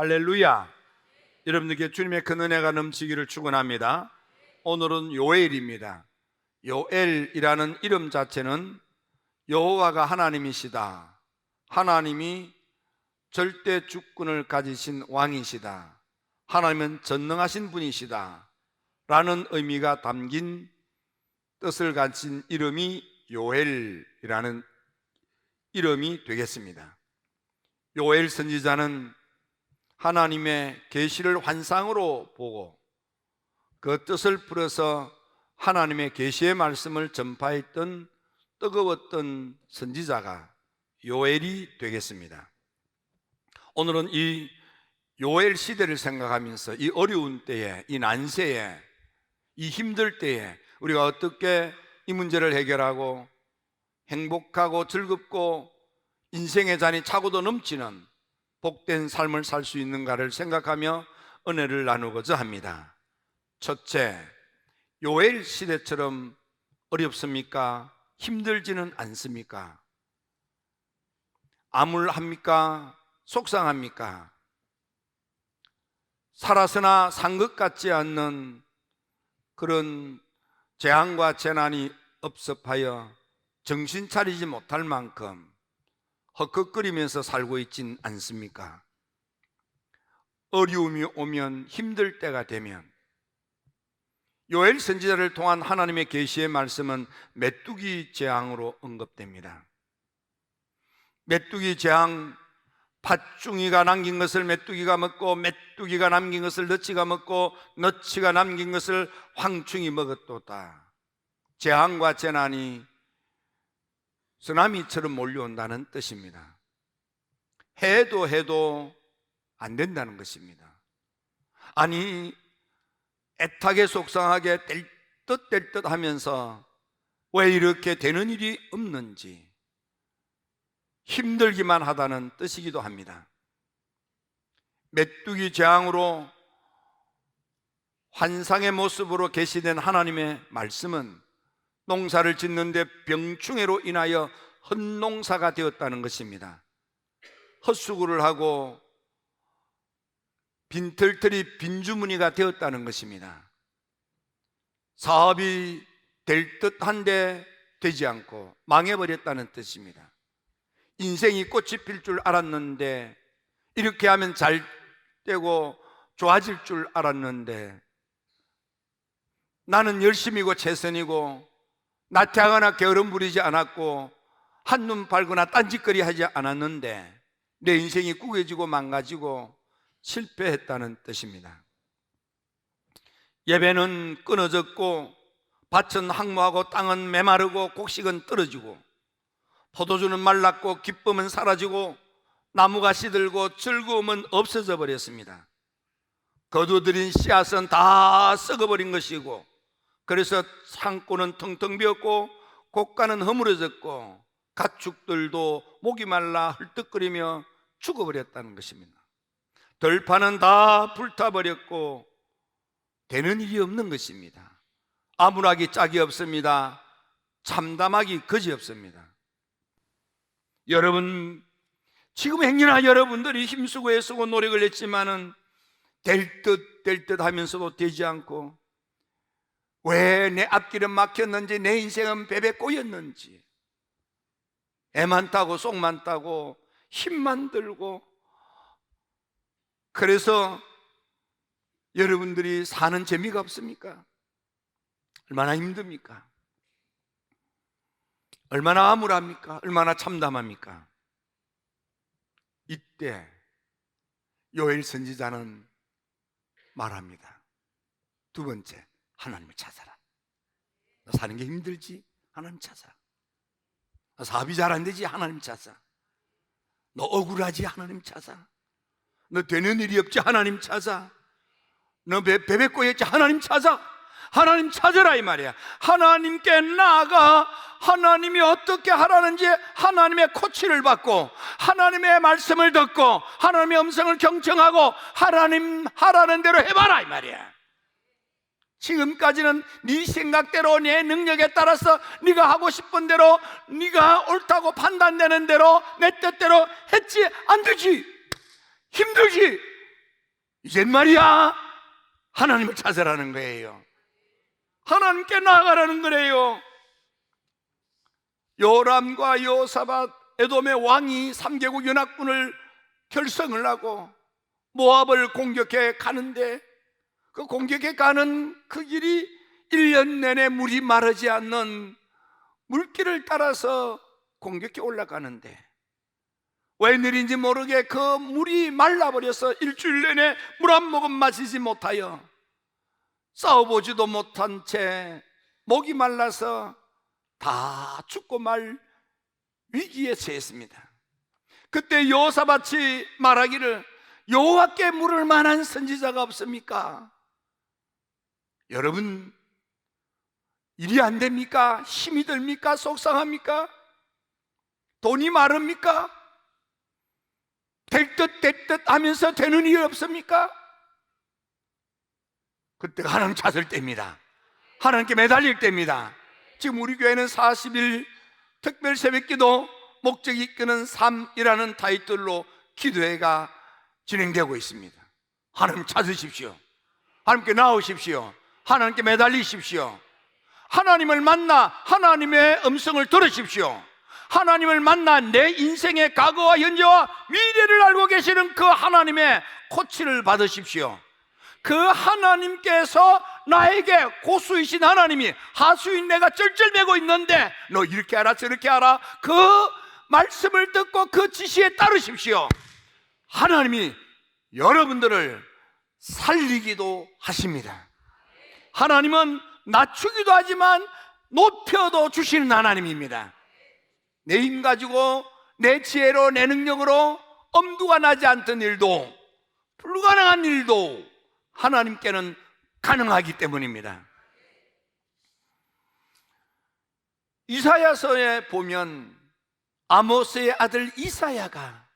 할렐루야. 여러분들께 주님의 큰 은혜가 넘치기를 축원합니다. 오늘은 요엘입니다. 요엘이라는 이름 자체는 여호와가 하나님이시다. 하나님이 절대 주권을 가지신 왕이시다. 하나님은 전능하신 분이시다. 라는 의미가 담긴 뜻을 가진 이름이 요엘이라는 이름이 되겠습니다. 요엘 선지자는 하나님의 계시를 환상으로 보고 그 뜻을 풀어서 하나님의 계시의 말씀을 전파했던 뜨거웠던 선지자가 요엘이 되겠습니다. 오늘은 이 요엘 시대를 생각하면서 이 어려운 때에 이 난세에 이 힘들 때에 우리가 어떻게 이 문제를 해결하고 행복하고 즐겁고 인생의 잔이 차고도 넘치는 복된 삶을 살 수 있는가를 생각하며 은혜를 나누고자 합니다. 첫째, 요엘 시대처럼 어렵습니까? 힘들지는 않습니까? 암울합니까? 속상합니까? 살아서나 산 것 같지 않는 그런 재앙과 재난이 업습하여 정신 차리지 못할 만큼 헛헛거리면서 살고 있진 않습니까? 어려움이 오면 힘들 때가 되면 요엘 선지자를 통한 하나님의 계시의 말씀은 메뚜기 재앙으로 언급됩니다. 메뚜기 재앙 팥중이가 남긴 것을 메뚜기가 먹고 메뚜기가 남긴 것을 너치가 먹고 너치가 남긴 것을 황충이 먹었도다. 재앙과 재난이 쓰나미처럼 몰려온다는 뜻입니다. 해도 해도 안 된다는 것입니다. 아니 애타게 속상하게 될 듯 될 듯 하면서 왜 이렇게 되는 일이 없는지 힘들기만 하다는 뜻이기도 합니다. 메뚜기 재앙으로 환상의 모습으로 계시된 하나님의 말씀은 농사를 짓는데 병충해로 인하여 헛농사가 되었다는 것입니다. 헛수고를 하고 빈털털이 빈주머니가 되었다는 것입니다. 사업이 될 듯한데 되지 않고 망해버렸다는 뜻입니다. 인생이 꽃이 필 줄 알았는데 이렇게 하면 잘 되고 좋아질 줄 알았는데 나는 열심이고 최선이고 나태하거나 게으름 부리지 않았고 한눈 팔거나 딴짓거리 하지 않았는데 내 인생이 꾸겨지고 망가지고 실패했다는 뜻입니다. 예배는 끊어졌고 밭은 항모하고 땅은 메마르고 곡식은 떨어지고 포도주는 말랐고 기쁨은 사라지고 나무가 시들고 즐거움은 없어져 버렸습니다. 거두들인 씨앗은 다 썩어버린 것이고 그래서 창고는 텅텅 비었고 곡간은 허물어졌고 가축들도 목이 말라 헐떡거리며 죽어버렸다는 것입니다. 들판은 다 불타버렸고 되는 일이 없는 것입니다. 아무락이 짝이 없습니다. 참담하기 거지 없습니다. 여러분 지금 행여나 여러분들이 힘쓰고 애쓰고 노력을 했지만은 될 듯 될 듯 하면서도 되지 않고 왜 내 앞길은 막혔는지 내 인생은 베베 꼬였는지 애만 따고 속만 따고 힘만 들고 그래서 여러분들이 사는 재미가 없습니까? 얼마나 힘듭니까? 얼마나 암울합니까? 얼마나 참담합니까? 이때 요엘 선지자는 말합니다. 두 번째, 하나님을 찾아라. 너 사는 게 힘들지? 하나님 찾아. 너 사업이 잘 안 되지? 하나님 찾아. 너 억울하지? 하나님 찾아. 너 되는 일이 없지? 하나님 찾아. 너 배, 배배 꼬였지? 하나님 찾아. 하나님 찾으라 이 말이야. 하나님께 나아가 하나님이 어떻게 하라는지 하나님의 코치를 받고 하나님의 말씀을 듣고 하나님의 음성을 경청하고 하나님 하라는 대로 해봐라 이 말이야. 지금까지는 네 생각대로 내 능력에 따라서 네가 하고 싶은 대로 네가 옳다고 판단되는 대로 내 뜻대로 했지 안 되지 힘들지 이젠 말이야 하나님을 찾으라는 거예요. 하나님께 나아가라는 거래요. 요람과 요사밭 에돔의 왕이 3개국 연합군을 결성을 하고 모압을 공격해 가는데 그 공격해 가는 그 길이 1년 내내 물이 마르지 않는 물길을 따라서 공격해 올라가는데 웬일인지 모르게 그 물이 말라버려서 일주일 내내 물 한 모금 마시지 못하여 싸워보지도 못한 채 목이 말라서 다 죽고 말 위기에 처했습니다. 그때 여호사밭이 말하기를 여호와께 물을 만한 선지자가 없습니까? 여러분 일이 안 됩니까? 힘이 듭니까? 속상합니까? 돈이 마릅니까? 될 듯 될 듯 하면서 되는 일이 없습니까? 그때가 하나님 찾을 때입니다. 하나님께 매달릴 때입니다. 지금 우리 교회는 40일 특별 새벽 기도 목적이 이끄는 삶이라는 타이틀로 기도회가 진행되고 있습니다. 하나님 찾으십시오. 하나님께 나오십시오. 하나님께 매달리십시오. 하나님을 만나 하나님의 음성을 들으십시오. 하나님을 만나 내 인생의 과거와 현재와 미래를 알고 계시는 그 하나님의 코치를 받으십시오. 그 하나님께서 나에게 고수이신 하나님이 하수인 내가 쩔쩔매고 있는데 너 이렇게 하라 저렇게 하라 그 말씀을 듣고 그 지시에 따르십시오. 하나님이 여러분들을 살리기도 하십니다. 하나님은 낮추기도 하지만 높여도 주시는 하나님입니다. 내 힘 가지고 내 지혜로 내 능력으로 엄두가 나지 않던 일도 불가능한 일도 하나님께는 가능하기 때문입니다. 이사야서에 보면 아모스의 아들 이사야가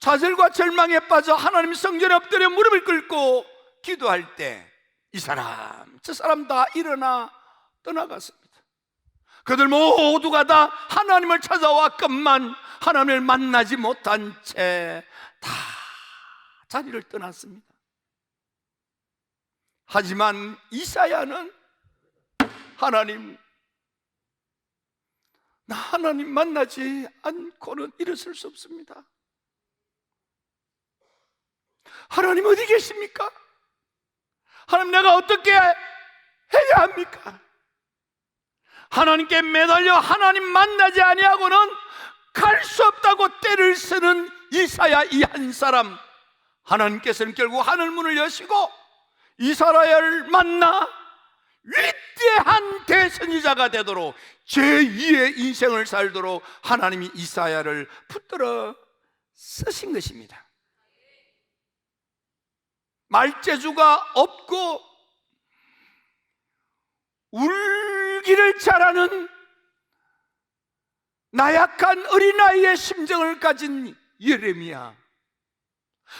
좌절과 절망에 빠져 하나님 성전에 엎드려 무릎을 꿇고 기도할 때 이 사람 저 사람 다 일어나 떠나갔습니다. 그들 모두가 다 하나님을 찾아왔건만 하나님을 만나지 못한 채 다 자리를 떠났습니다. 하지만 이사야는 하나님 나 하나님 만나지 않고는 일어설 수 없습니다. 하나님 어디 계십니까? 하나님 내가 어떻게 해야 합니까? 하나님께 매달려 하나님 만나지 아니하고는 갈 수 없다고 때를 쓰는 이사야 이 한 사람 하나님께서는 결국 하늘 문을 여시고 이사라엘 만나 위대한 대선지자가 되도록 제2의 인생을 살도록 하나님이 이사야를 붙들어 쓰신 것입니다. 말재주가 없고 울기를 잘하는 나약한 어린아이의 심정을 가진 예레미야.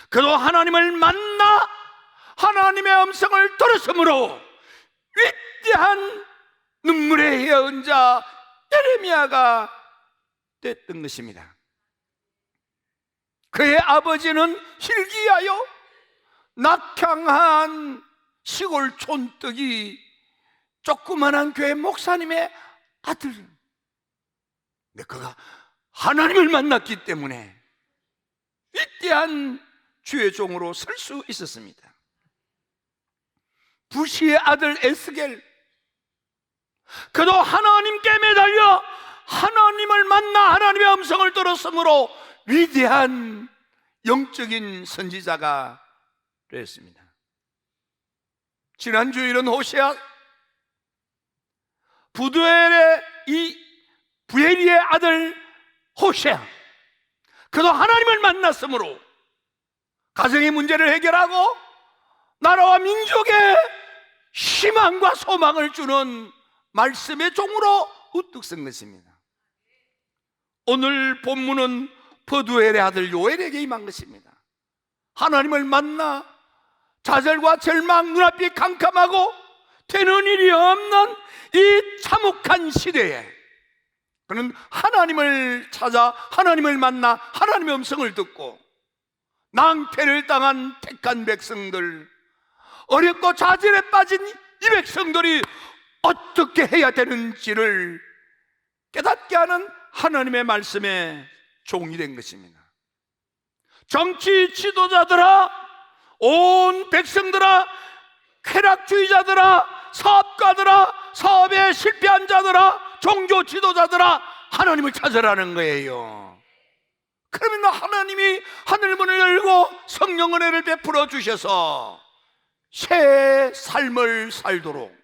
그도 하나님을 만나 하나님의 음성을 들었으므로 위대한 눈물의 예언자 예레미야가 됐던 것입니다. 그의 아버지는 hil기야요 낙향한 시골 촌뜨기 조그만한 교회 목사님의 아들. 근데 그가 하나님을 만났기 때문에 위대한 주의 종으로 설 수 있었습니다. 부시의 아들 에스겔. 그도 하나님께 매달려 하나님을 만나 하나님의 음성을 들었으므로 위대한 영적인 선지자가 되었습니다. 지난 주일은 호시아 부두엘의 이 부엘리의 아들 호시아 그도 하나님을 만났으므로 가정의 문제를 해결하고 나라와 민족의 희망과 소망을 주는 말씀의 종으로 우뚝 선 것입니다. 오늘 본문은 버두엘의 아들 요엘에게 임한 것입니다. 하나님을 만나 좌절과 절망 눈앞이 캄캄하고 되는 일이 없는 이 참혹한 시대에 그는 하나님을 찾아 하나님을 만나 하나님의 음성을 듣고 낭패를 당한 택한 백성들, 어렵고 좌절에 빠진 이 백성들이 어떻게 해야 되는지를 깨닫게 하는 하나님의 말씀에 종이 된 것입니다. 정치 지도자들아, 온 백성들아, 쾌락주의자들아, 사업가들아, 사업에 실패한 자들아, 종교 지도자들아, 하나님을 찾으라는 거예요. 그러면 하나님이 하늘 문을 열고 성령 은혜를 베풀어 주셔서 새 삶을 살도록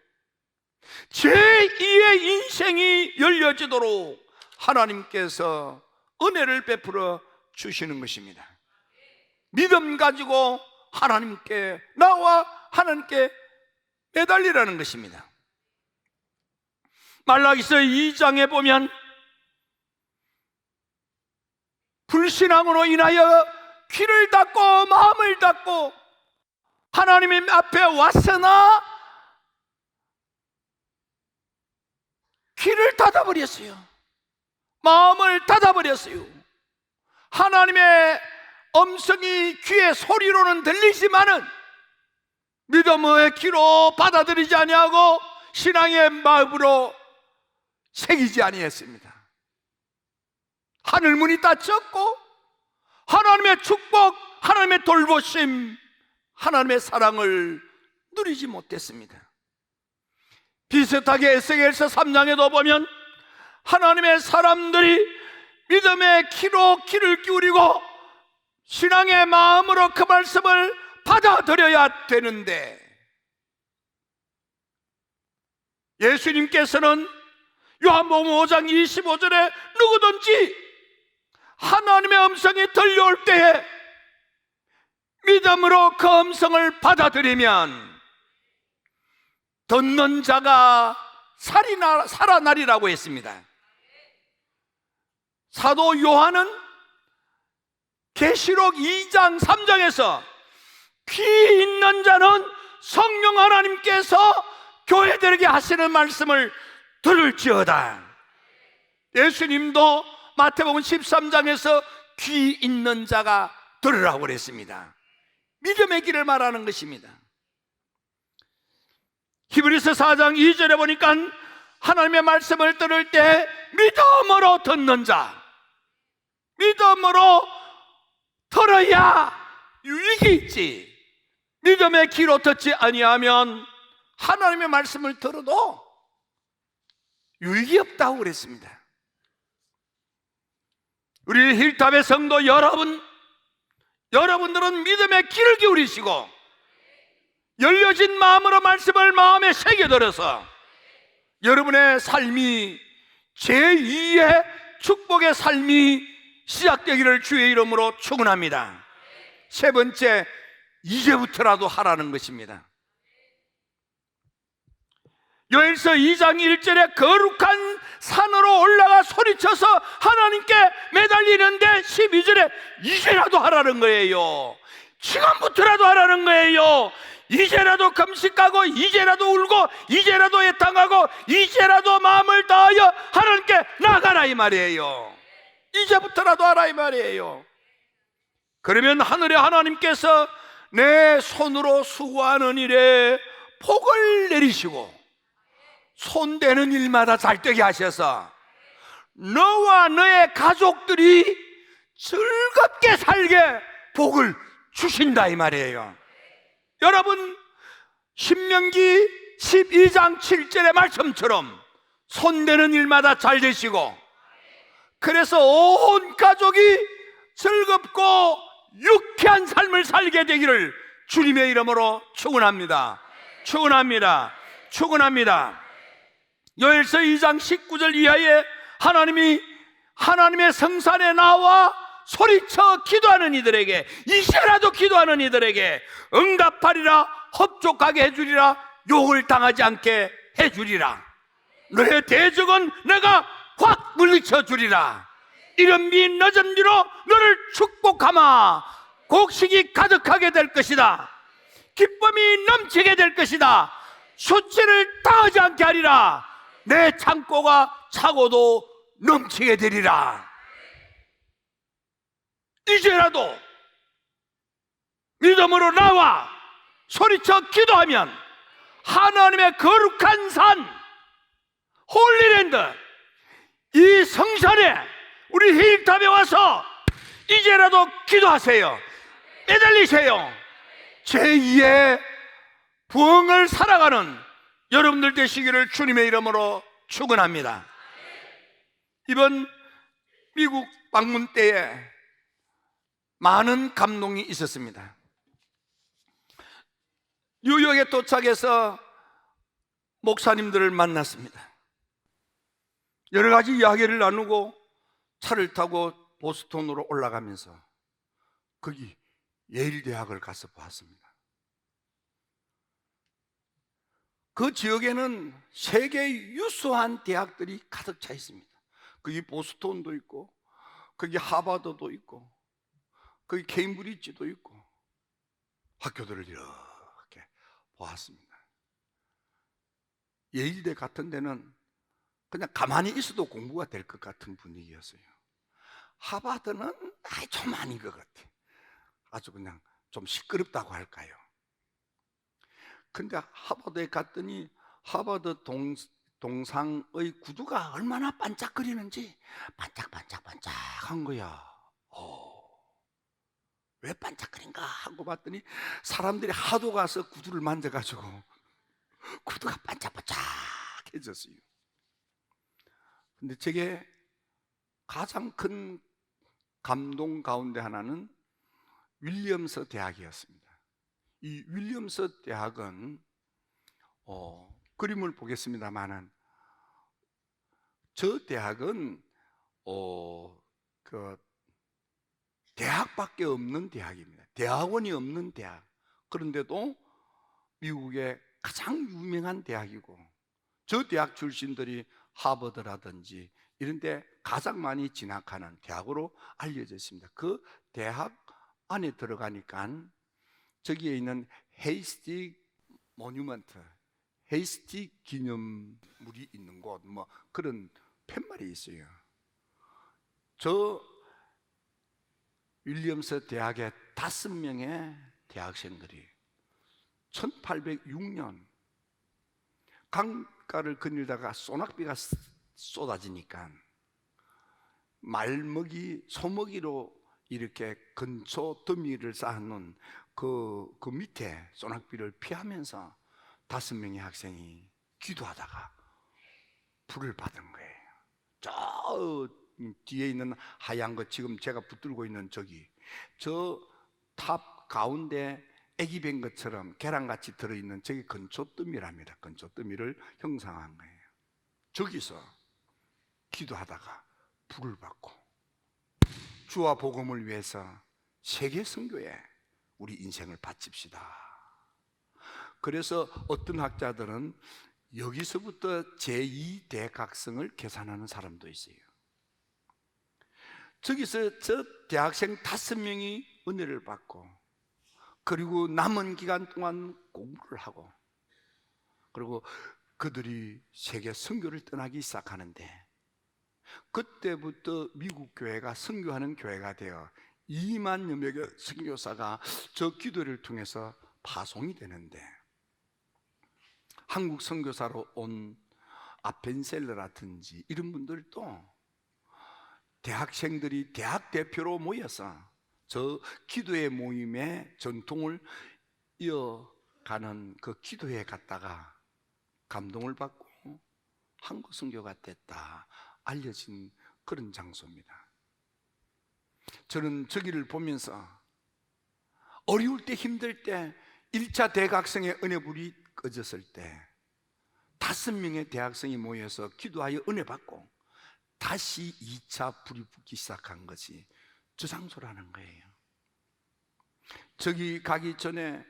제2의 인생이 열려지도록 하나님께서 은혜를 베풀어 주시는 것입니다. 믿음 가지고 하나님께 나와 하나님께 매달리라는 것입니다. 말라기서 2장에 보면 불신앙으로 인하여 귀를 닫고 마음을 닫고 하나님의 앞에 왔으나 귀를 닫아버렸어요. 마음을 닫아버렸어요. 하나님의 음성이 귀의 소리로는 들리지만은 믿음의 귀로 받아들이지 아니하고 신앙의 마음으로 새기지 아니했습니다. 하늘 문이 닫혔고 하나님의 축복, 하나님의 돌보심, 하나님의 사랑을 누리지 못했습니다. 비슷하게 에스겔서 3장에도 보면 하나님의 사람들이 믿음의 키로 키를 기울이고 신앙의 마음으로 그 말씀을 받아들여야 되는데 예수님께서는 요한복음 5장 25절에 누구든지 하나님의 음성이 들려올 때에 믿음으로 그 음성을 받아들이면 듣는 자가 살이나, 살아나리라고 했습니다. 사도 요한은 계시록 2장 3장에서 귀 있는 자는 성령 하나님께서 교회들에게 하시는 말씀을 들을지어다. 예수님도 마태복음 13장에서 귀 있는 자가 들으라고 그랬습니다. 믿음의 길을 말하는 것입니다. 히브리서 4장 2절에 보니까 하나님의 말씀을 들을 때 믿음으로 듣는 자, 믿음으로 들어야 유익이 있지. 믿음의 귀로 듣지 아니하면 하나님의 말씀을 들어도 유익이 없다고 그랬습니다. 우리 힐탑의 성도 여러분, 여러분들은 믿음의 귀를 기울이시고 열려진 마음으로 말씀을 마음에 새겨들어서 여러분의 삶이 제2의 축복의 삶이 시작되기를 주의 이름으로 축원합니다. 세 번째, 이제부터라도 하라는 것입니다. 요엘서 2장 1절에 거룩한 산으로 올라가 소리쳐서 하나님께 매달리는데 12절에 이제라도 하라는 거예요. 지금부터라도 하라는 거예요. 이제라도 금식하고 이제라도 울고 이제라도 애탕하고 이제라도 마음을 다하여 하나님께 나가라 이 말이에요. 이제부터라도 하라 이 말이에요. 그러면 하늘의 하나님께서 내 손으로 수고하는 일에 복을 내리시고 손대는 일마다 잘 되게 하셔서 너와 너의 가족들이 즐겁게 살게 복을 주신다 이 말이에요. 여러분 신명기 12장 7절의 말씀처럼 손대는 일마다 잘 되시고 그래서 온 가족이 즐겁고 유쾌한 삶을 살게 되기를 주님의 이름으로 축원합니다. 축원합니다. 축원합니다. 요엘서 2장 19절 이하에 하나님이 하나님의 성산에 나와 소리쳐 기도하는 이들에게 이제라도 기도하는 이들에게 응답하리라 헛족하게 해주리라 욕을 당하지 않게 해주리라 너의 대적은 내가 확 물리쳐 주리라. 이런 미 늦은 뒤로 너를 축복하마. 곡식이 가득하게 될 것이다. 기쁨이 넘치게 될 것이다. 수치를 당하지 않게 하리라. 내 창고가 차고도 넘치게 되리라. 이제라도 믿음으로 나와 소리쳐 기도하면 하나님의 거룩한 산 홀리랜드 이 성산에 우리 힐탑에 와서 이제라도 기도하세요. 매달리세요. 제2의 부흥을 살아가는 여러분들 되시기를 주님의 이름으로 축원합니다. 이번 미국 방문 때에 많은 감동이 있었습니다. 뉴욕에 도착해서 목사님들을 만났습니다. 여러 가지 이야기를 나누고 차를 타고 보스턴으로 올라가면서 거기 예일 대학을 가서 보았습니다. 그 지역에는 세계 유수한 대학들이 가득 차 있습니다. 거기 보스턴도 있고, 거기 하버드도 있고, 거기 케임브리지도 있고, 학교들을 이렇게 보았습니다. 예일대 같은 데는 그냥 가만히 있어도 공부가 될 것 같은 분위기였어요. 하버드는 아이 좀 아닌 것 같아. 아주 그냥 좀 시끄럽다고 할까요? 근데 하버드에 갔더니 하버드 동, 동상의 구두가 얼마나 반짝거리는지 반짝반짝반짝한 거야. 어, 왜 반짝거린가 하고 봤더니 사람들이 하도 가서 구두를 만져가지고 구두가 반짝반짝해졌어요. 근데 제게 가장 큰 감동 가운데 하나는 윌리엄스 대학이었습니다. 이 윌리엄스 대학은 어, 그림을 보겠습니다만은 저 대학은 어, 그 대학밖에 없는 대학입니다. 대학원이 없는 대학. 그런데도 미국의 가장 유명한 대학이고 저 대학 출신들이 하버드라든지 이런 데 가장 많이 진학하는 대학으로 알려져 있습니다. 그 대학 안에 들어가니까 저기에 있는 헤이스티 모뉴먼트, 헤이스티 기념물이 있는 곳, 뭐 그런 팻말이 있어요. 저 윌리엄스 대학의 다섯 명의 대학생들이 1806년 강 가를 거닐다가 소낙비가 쏟아지니까 말먹이 소먹이로 이렇게 근초 더미를 쌓아놓은 그, 그 밑에 소낙비를 피하면서 다섯 명의 학생이 기도하다가 불을 받은 거예요. 저 뒤에 있는 하얀 거 지금 제가 붙들고 있는 저기 저 탑 가운데 애기 뵌 것처럼 계란같이 들어있는 저기 근초뜸이랍니다. 근초뜸이를 형상한 거예요. 저기서 기도하다가 불을 받고 주와 복음을 위해서 세계 선교에 우리 인생을 바칩시다. 그래서 어떤 학자들은 여기서부터 제2대각성을 계산하는 사람도 있어요. 저기서 저 대학생 다섯 명이 은혜를 받고 그리고 남은 기간 동안 공부를 하고 그리고 그들이 세계 선교를 떠나기 시작하는데 그때부터 미국 교회가 선교하는 교회가 되어 2만 여 명의 선교사가 저 기도를 통해서 파송이 되는데 한국 선교사로 온 아펜셀러라든지 이런 분들도 대학생들이 대학 대표로 모여서 저 기도의 모임의 전통을 이어가는 그 기도에 갔다가 감동을 받고 한국 선교가 됐다 알려진 그런 장소입니다. 저는 저기를 보면서 어려울 때 힘들 때 1차 대학생의 은혜불이 꺼졌을 때 다섯 명의 대학생이 모여서 기도하여 은혜 받고 다시 2차 불이 붙기 시작한 것이 저 장소라는 거예요. 저기 가기 전에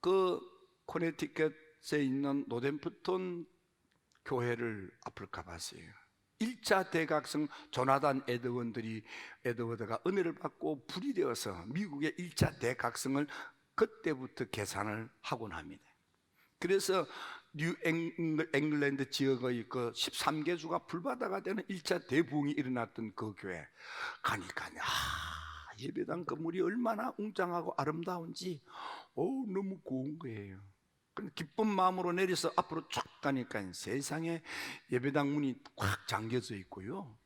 그 코네티켓에 있는 노덴프톤 교회를 앞을 가봤어요. 1차 대각성 조나단 에드원들이 에드워드가 은혜를 받고 불이 되어서 미국의 1차 대각성을 그때부터 계산을 하곤 합니다. 그래서 뉴 앵글랜드 지역의 그 13개 주가 불바다가 되는 1차 대부흥이 일어났던 그 교회 가니까 아, 예배당 건물이 얼마나 웅장하고 아름다운지 오 너무 고운 거예요. 근데 기쁜 마음으로 내려서 앞으로 쫙 가니까 세상에 예배당 문이 꽉 잠겨져 있고요.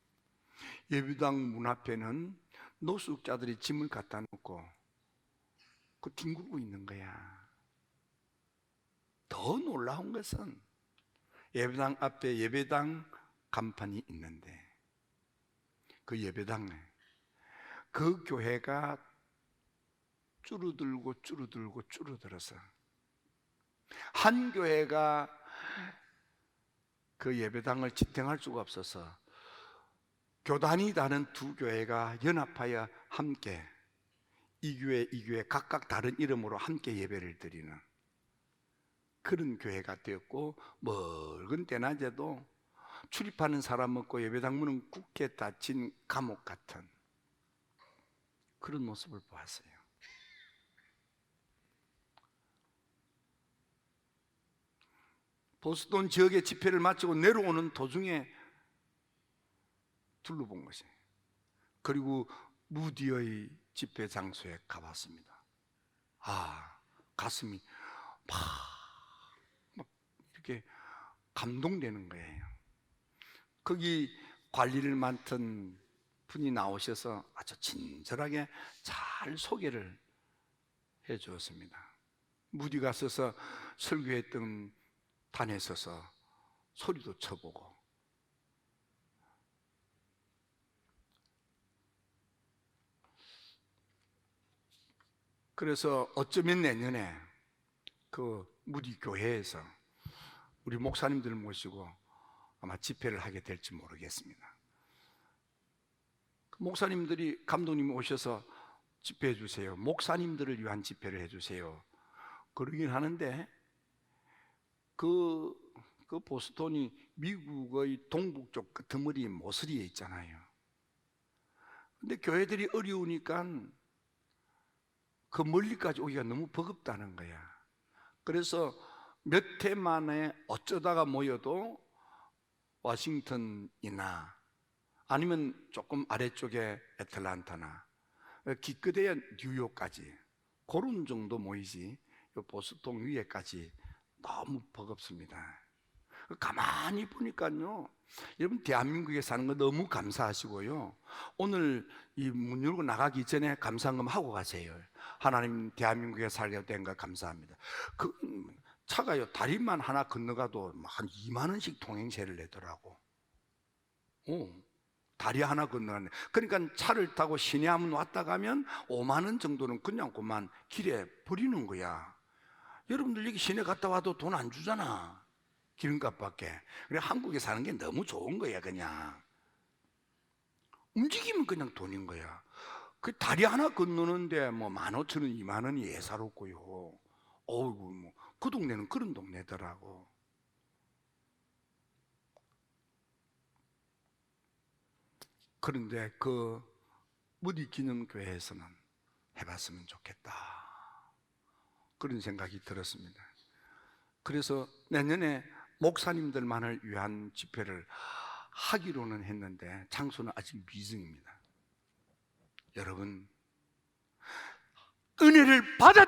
예배당 문 앞에는 노숙자들이 짐을 갖다 놓고 그 뒹굴고 있는 거야. 더 놀라운 것은 예배당 앞에 예배당 간판이 있는데 그 예배당에 그 교회가 줄어들고 줄어들고 줄어들어서 한 교회가 그 예배당을 지탱할 수가 없어서 교단이 다른 두 교회가 연합하여 함께 이 교회 이 교회 각각 다른 이름으로 함께 예배를 드리는 그런 교회가 되었고 멀건 때낮에도 출입하는 사람 없고 예배당 문은 굳게 닫힌 감옥 같은 그런 모습을 보았어요. 보스턴 지역의 집회를 마치고 내려오는 도중에 둘러본 것이에요. 그리고 무디의 집회 장소에 가봤습니다. 아, 가슴이 막, 막 이렇게 감동되는 거예요. 거기 관리를 맡은 분이 나오셔서 아주 친절하게 잘 소개를 해 주었습니다. 무디가 서서 설교했던 단에 서서 소리도 쳐보고 그래서 어쩌면 내년에 그 무디 교회에서 우리 목사님들 모시고 아마 집회를 하게 될지 모르겠습니다. 그 목사님들이 감독님 오셔서 집회해 주세요. 목사님들을 위한 집회를 해 주세요. 그러긴 하는데 그, 그 보스턴이 미국의 동북쪽 끄트머리 모서리에 있잖아요. 근데 교회들이 어려우니까 그 멀리까지 오기가 너무 버겁다는 거야. 그래서 몇 해 만에 어쩌다가 모여도 워싱턴이나 아니면 조금 아래쪽에 애틀란타나 기껏해야 뉴욕까지 그런 정도 모이지 보스통 위에까지 너무 버겁습니다. 가만히 보니까요, 여러분 대한민국에 사는 거 너무 감사하시고요. 오늘 이 문 열고 나가기 전에 감사금 하고 가세요. 하나님 대한민국에 살게 된거 감사합니다. 그 차가요 다리만 하나 건너가도 한 2만 원씩 통행세를 내더라고. 오, 다리 하나 건너가네. 그러니까 차를 타고 시내하면 왔다 가면 5만 원 정도는 그냥 그만 길에 버리는 거야. 여러분들 여기 시내 갔다 와도 돈 안 주잖아. 기름값밖에. 그래 한국에 사는 게 너무 좋은 거야 그냥. 움직이면 그냥 돈인 거야. 그 다리 하나 건너는데 뭐 만 오천 원, 이만 원이 예사롭고요. 어이구 뭐 그 동네는 그런 동네더라고. 그런데 그 무디 기념교회에서는 해봤으면 좋겠다. 그런 생각이 들었습니다. 그래서 내년에 목사님들만을 위한 집회를 하기로는 했는데 장소는 아직 미정입니다. 여러분, 은혜를 받았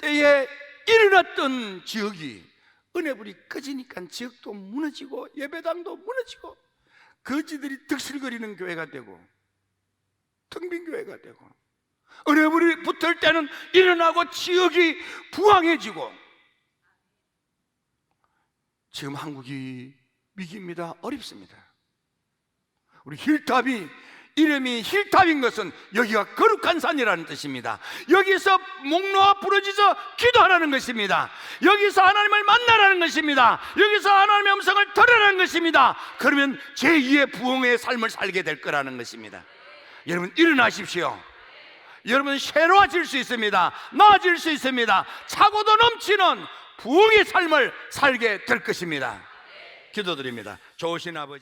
때에 일어났던 지역이 은혜불이 꺼지니까 지역도 무너지고 예배당도 무너지고 거지들이 득실거리는 교회가 되고 텅빈 교회가 되고 은혜불이 붙을 때는 일어나고 지역이 부황해지고 지금 한국이 위기입니다. 어렵습니다. 우리 힐탑이 이름이 힐탑인 것은 여기가 거룩한 산이라는 뜻입니다. 여기서 목 놓아 부러지서 기도하라는 것입니다. 여기서 하나님을 만나라는 것입니다. 여기서 하나님의 음성을 들으라는 것입니다. 그러면 제2의 부흥의 삶을 살게 될 거라는 것입니다. 여러분 일어나십시오. 여러분 새로워질 수 있습니다. 나아질 수 있습니다. 차고도 넘치는 부흥의 삶을 살게 될 것입니다. 기도드립니다. 좋으신 아버지.